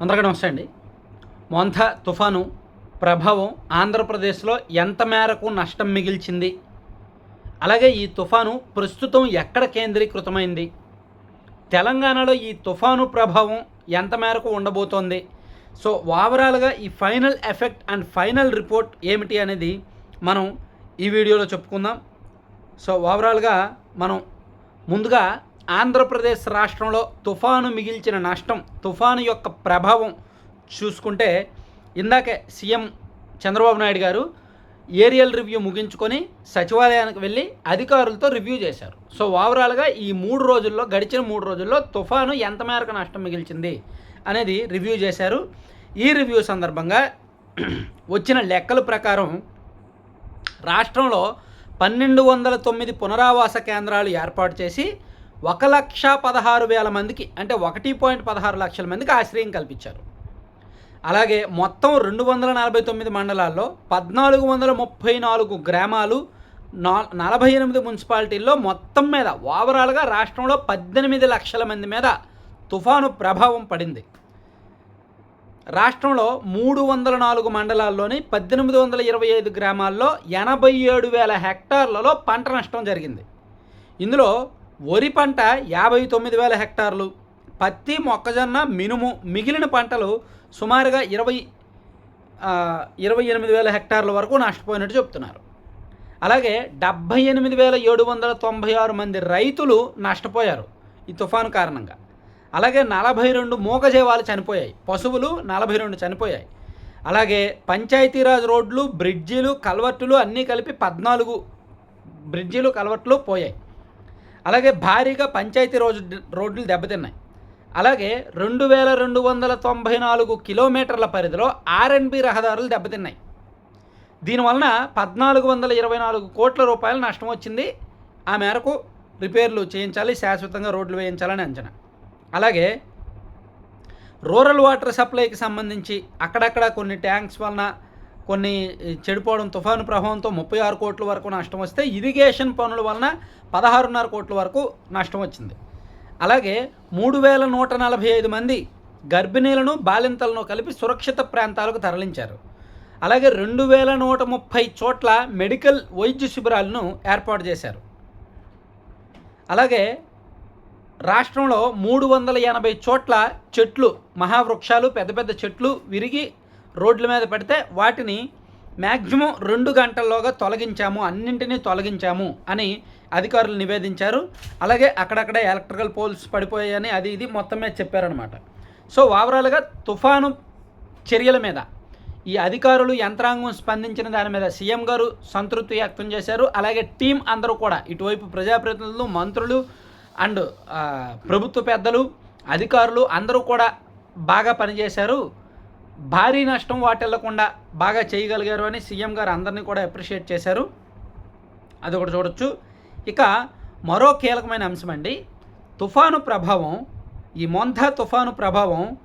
అందరికీ నమస్తే అండి. మొంథ తుఫాను ప్రభావం ఆంధ్రప్రదేశ్లో ఎంత మేరకు నష్టం మిగిల్చింది? అలాగే ఈ తుఫాను ప్రస్తుతం ఎక్కడ కేంద్రీకృతమైంది? తెలంగాణలో ఈ తుఫాను ప్రభావం ఎంత మేరకు ఉండబోతోంది? సో ఓవరాల్గా ఈ final effect and final report ఏమిటి అనేది మనం ఈ వీడియోలో చెప్పుకుందాం. సో ఓవరాల్గా మనం ముందుగా ఆంధ్రప్రదేశ్ రాష్ట్రంలో తుఫాను మిగిల్చిన నష్టం తుఫాను యొక్క ప్రభావం చూసుకుంటే ఇందాకే సీఎం చంద్రబాబు నాయుడు గారు ఏరియల్ రివ్యూ ముగించుకొని సచివాలయానికి వెళ్ళి అధికారులతో రివ్యూ చేశారు. సో ఓవరాల్గా ఈ మూడు రోజుల్లో గడిచిన మూడు రోజుల్లో తుఫాను ఎంత మేరకు నష్టం మిగిల్చింది అనేది రివ్యూ చేశారు. ఈ రివ్యూ సందర్భంగా వచ్చిన లెక్కల ప్రకారం రాష్ట్రంలో పన్నెండు వందల తొమ్మిది పునరావాస కేంద్రాలు ఏర్పాటు చేసి ఒక లక్ష పదహారు వేల మందికి అంటే ఒకటి పాయింట్ పదహారు లక్షల మందికి ఆశ్రయం కల్పించారు. అలాగే మొత్తం రెండు వందల నలభై తొమ్మిది మండలాల్లో పద్నాలుగు వందల ముప్పై నాలుగు గ్రామాలు నా నలభై ఎనిమిది మున్సిపాలిటీల్లో మొత్తం మీద ఓవరాల్గా రాష్ట్రంలో పద్దెనిమిది లక్షల మంది మీద తుఫాను ప్రభావం పడింది. రాష్ట్రంలో మూడు వందల నాలుగు మండలాల్లోని పద్దెనిమిది వందల ఇరవై ఐదు గ్రామాల్లో ఎనభై ఏడు వేల హెక్టార్లలో పంట నష్టం జరిగింది. ఇందులో వరి పంట యాభై తొమ్మిది వేల హెక్టార్లు. పత్తి మొక్కజొన్న మినుము మిగిలిన పంటలు సుమారుగా ఇరవై ఇరవై ఎనిమిది వేల హెక్టార్ల వరకు నష్టపోయినట్టు చెప్తున్నారు. అలాగే డెబ్భై ఎనిమిది వేల ఏడు వందల తొంభై ఆరు మంది రైతులు నష్టపోయారు ఈ తుఫాను కారణంగా. అలాగే నలభై రెండు మూగజీవాలు చనిపోయాయి. పశువులు నలభై రెండు చనిపోయాయి. అలాగే పంచాయతీరాజ్ రోడ్లు బ్రిడ్జిలు కల్వర్టులు అన్నీ కలిపి పద్నాలుగు బ్రిడ్జిలు కల్వర్టులు పోయాయి. అలాగే భారీగా పంచాయతీ రోజు రోడ్లు దెబ్బతిన్నాయి. అలాగే రెండు వేల రెండు వందల తొంభై నాలుగు కిలోమీటర్ల పరిధిలో ఆర్ఎన్బి రహదారులు దెబ్బతిన్నాయి. దీనివలన పద్నాలుగు వందల ఇరవై నాలుగు కోట్ల రూపాయల నష్టం వచ్చింది. ఆ మేరకు రిపేర్లు చేయించాలి శాశ్వతంగా రోడ్లు వేయించాలని అంచనా. అలాగే రూరల్ వాటర్ సప్లైకి సంబంధించి అక్కడక్కడ కొన్ని ట్యాంక్స్ వలన కొన్ని చెడిపోవడం తుఫాను ప్రభావంతో ముప్పై ఆరు కోట్ల వరకు నష్టం వస్తే ఇరిగేషన్ పనుల వలన పదహారున్నర కోట్ల వరకు నష్టం వచ్చింది. అలాగే మూడు వేల నూట నలభై ఐదు మంది గర్భిణీలను బాలింతలను కలిపి సురక్షిత ప్రాంతాలకు తరలించారు. అలాగే రెండు వేల నూట ముప్పై చోట్ల మెడికల్ వైద్య శిబిరాలను ఏర్పాటు చేశారు. అలాగే రాష్ట్రంలో మూడు వందల ఎనభై చోట్ల చెట్లు మహావృక్షాలు పెద్ద పెద్ద చెట్లు విరిగి రోడ్ల మీద పెడితే వాటిని మ్యాక్సిమం రెండు గంటల్లోగా తొలగించాము అన్నింటినీ తొలగించాము అని అధికారులు నివేదించారు. అలాగే అక్కడక్కడ ఎలక్ట్రికల్ పోల్స్ పడిపోయాయని అది ఇది మొత్తం మీద చెప్పారనమాట సో ఓవరాల్గా తుఫాను చర్యల మీద ఈ అధికారులు యంత్రాంగం స్పందించిన దాని మీద సీఎం గారు సంతృప్తి వ్యక్తం చేశారు. అలాగే టీం అందరూ కూడా ఇటువైపు ప్రజాప్రతినిధులు మంత్రులు అండ్ ప్రభుత్వ పెద్దలు అధికారులు అందరూ కూడా బాగా పనిచేశారు. భారీ నష్టం వాటిల్లకుండా బాగా చేయగలిగారు అని సీఎం గారు అందరినీ కూడా అప్రిషియేట్ చేశారు. అది ఒకటి చూడొచ్చు. ఇక మరో కీలకమైన అంశం అండి. తుఫాను ప్రభావం ఈ మొంధ తుఫాను ప్రభావం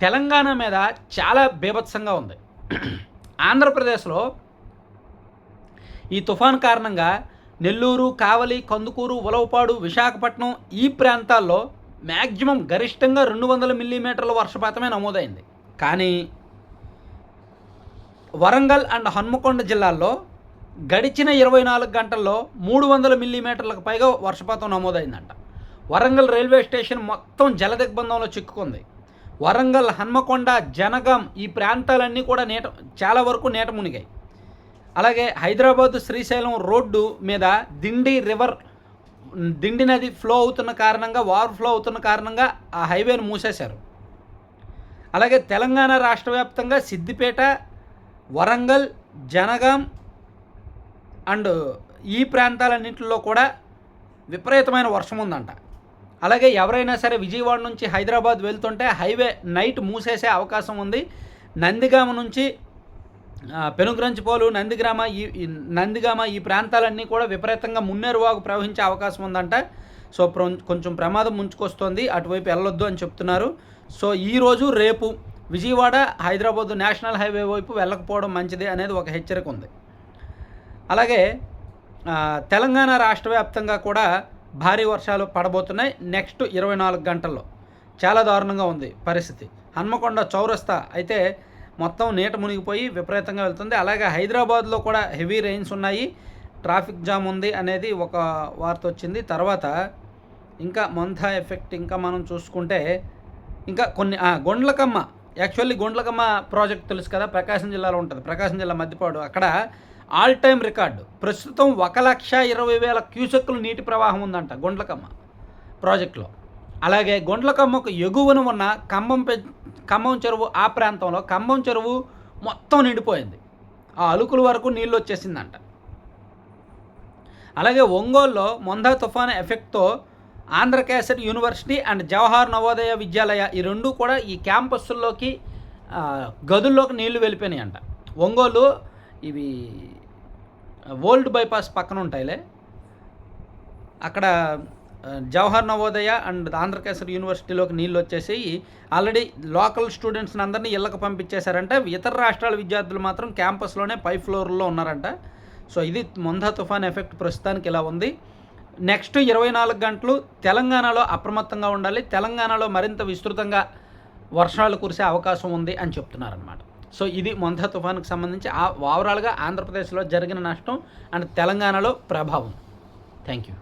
తెలంగాణ మీద చాలా బీభత్సంగా ఉంది. ఆంధ్రప్రదేశ్లో ఈ తుఫాన్ కారణంగా నెల్లూరు కావలి కందుకూరు ఉలవపాడు విశాఖపట్నం ఈ ప్రాంతాల్లో మ్యాక్సిమం గరిష్టంగా రెండు వందల మిల్లీమీటర్ల వర్షపాతమే నమోదైంది. కానీ వరంగల్ అండ్ హన్మకొండ జిల్లాల్లో గడిచిన ఇరవై నాలుగు గంటల్లో మూడు వందల మిల్లీమీటర్లకు పైగా వర్షపాతం నమోదైందంట. వరంగల్ రైల్వే స్టేషన్ మొత్తం జలదిగ్బంధంలో చిక్కుకుంది. వరంగల్ హన్మకొండ జనగాం ఈ ప్రాంతాలన్నీ కూడా నీట చాలా వరకు నీట మునిగాయి. అలాగే హైదరాబాద్ శ్రీశైలం రోడ్డు మీద దిండి రివర్ దిండి నది ఫ్లో అవుతున్న కారణంగా వార్ ఫ్లో అవుతున్న కారణంగా ఆ హైవేను మూసేశారు. అలాగే తెలంగాణ రాష్ట్ర వ్యాప్తంగా సిద్దిపేట వరంగల్ జనగాం అండ్ ఈ ప్రాంతాలన్నింటిలో కూడా విపరీతమైన వర్షం ఉందంట. అలాగే ఎవరైనా సరే విజయవాడ నుంచి హైదరాబాద్ వెళ్తుంటే హైవే నైట్ మూసేసే అవకాశం ఉంది. నందిగామ నుంచి పెనుగ్రంచిపోలు నందిగ్రామ ఈ నందిగామ ఈ ప్రాంతాలన్నీ కూడా విపరీతంగా మున్నేరువాగు ప్రవహించే అవకాశం ఉందంట. సో కొంచెం ప్రమాదం ముంచుకొస్తోంది. అటువైపు వెళ్ళొద్దు అని చెప్తున్నారు. సో ఈరోజు రేపు విజయవాడ హైదరాబాద్ నేషనల్ హైవే వైపు వెళ్ళకపోవడం మంచిది అనేది ఒక హెచ్చరిక ఉంది. అలాగే తెలంగాణ రాష్ట్ర వ్యాప్తంగా కూడా భారీ వర్షాలు పడబోతున్నాయి నెక్స్ట్ ఇరవై నాలుగు గంటల్లో. చాలా దారుణంగా ఉంది పరిస్థితి. హన్మకొండ చౌరస్తా అయితే మొత్తం నీట మునిగిపోయి విపరీతంగా వెళ్తుంది. అలాగే హైదరాబాద్లో కూడా హెవీ రెయిన్స్ ఉన్నాయి. ట్రాఫిక్ జామ్ ఉంది అనేది ఒక వార్త వచ్చింది. తర్వాత ఇంకా మంథా ఎఫెక్ట్ ఇంకా మనం చూసుకుంటే ఇంకా కొన్ని గుండ్లకమ్మ గొండ్లకమ్మ యాక్చువల్లీ గుండ్లకమ్మ ప్రాజెక్ట్ తెలుసు కదా ప్రకాశం జిల్లాలో ఉంటుంది. ప్రకాశం జిల్లా మధ్యపాడు. అక్కడ ఆల్ టైమ్ రికార్డు. ప్రస్తుతం ఒక లక్ష ఇరవై వేల క్యూసెక్కులు నీటి ప్రవాహం ఉందంట గుండ్లకమ్మ ప్రాజెక్టులో. అలాగే గొండ్లకమ్మకు ఎగువన ఉన్న ఖమ్మం పె ఖమ్మం చెరువు ఆ ప్రాంతంలో ఖమ్మం చెరువు మొత్తం నిండిపోయింది. ఆ అలుకుల వరకు నీళ్ళు వచ్చేసిందంట అలాగే ఒంగోలులో మొందా తుఫాను ఎఫెక్ట్తో ఆంధ్రకేసరి యూనివర్సిటీ అండ్ జవహర్ నవోదయ విద్యాలయ ఈ రెండు కూడా ఈ క్యాంపస్ల్లోకి గదుల్లోకి నీళ్ళు వెళ్ళిపోయినాయి అంట ఒంగోలు ఇవి ఓల్డ్ బైపాస్ పక్కన ఉంటాయిలే. అక్కడ జవహర్ నవోదయ అండ్ ఆంధ్రకేశ్వర యూనివర్సిటీలోకి నీళ్ళు వచ్చేసి ఆల్రెడీ లోకల్ స్టూడెంట్స్ని అందరినీ ఇళ్ళకి పంపించేశారంటే. ఇతర రాష్ట్రాల విద్యార్థులు మాత్రం క్యాంపస్లోనే పై ఫ్లోర్లో ఉన్నారంట. సో ఇది మొందా తుఫాన్ ఎఫెక్ట్ ప్రస్తుతానికి ఇలా ఉంది. నెక్స్ట్ ఇరవై నాలుగు గంటలు తెలంగాణలో అప్రమత్తంగా ఉండాలి. తెలంగాణలో మరింత విస్తృతంగా వర్షాలు కురిసే అవకాశం ఉంది అని చెప్తున్నారనమాట సో ఇది మొందా తుఫాన్కి సంబంధించి ఆ ఓవరాల్గా ఆంధ్రప్రదేశ్లో జరిగిన నష్టం అండ్ తెలంగాణలో ప్రభావం. Thank you.